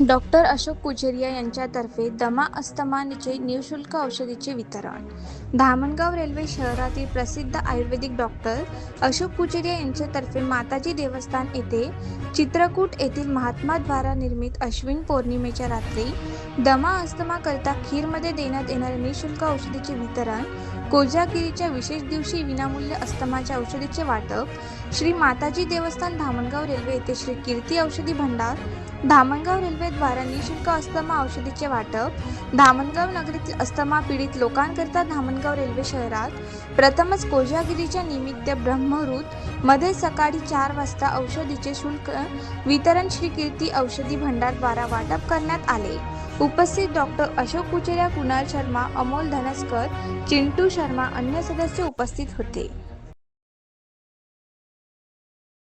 Doctor Ashok पुजेरिया यांच्यातर्फे दमा अस्तमानचे निशुल्क औषधीचे वितरण. धामणगाव रेल्वे शहरातील प्रसिद्ध आयुर्वेदिक डॉक्टर अशोक कुचेरिया यांच्यातर्फे माताजी देवस्थान येथे चित्रकूट येथील महात्मा द्वारा निर्मित अश्विन पौर्णिमेच्या रात्री दमा अस्तमाकरिता खीरमध्ये देण्यात येणारे निशुल्क औषधीचे वितरण कोजागिरीच्या विशेष दिवशी विनामूल्य अस्तमाच्या औषधीचे वाटप श्री माताजी देवस्थान धामणगाव रेल्वे येथे श्री कीर्ती औषधी भंडार धामणगाव रेल्वे उमेदवारांनी निशुल्क अस्थमा औषधीचे वाटप. धामणगाव नगरीतील अस्थमा पीडित लोकांकरिता धामणगाव रेल्वे शहरात प्रथमच कोजागिरीच्या निमित्त ब्रह्मरूत मध्ये सकाळी चार वाजता औषधीचे शुल्क वितरण श्री कीर्ती औषधी भंडारद्वारा वाटप करण्यात आले. उपस्थित डॉक्टर अशोक कुचेऱ्या कुणाल शर्मा अमोल धनस्कर चिंटू शर्मा अन्य सदस्य उपस्थित होते.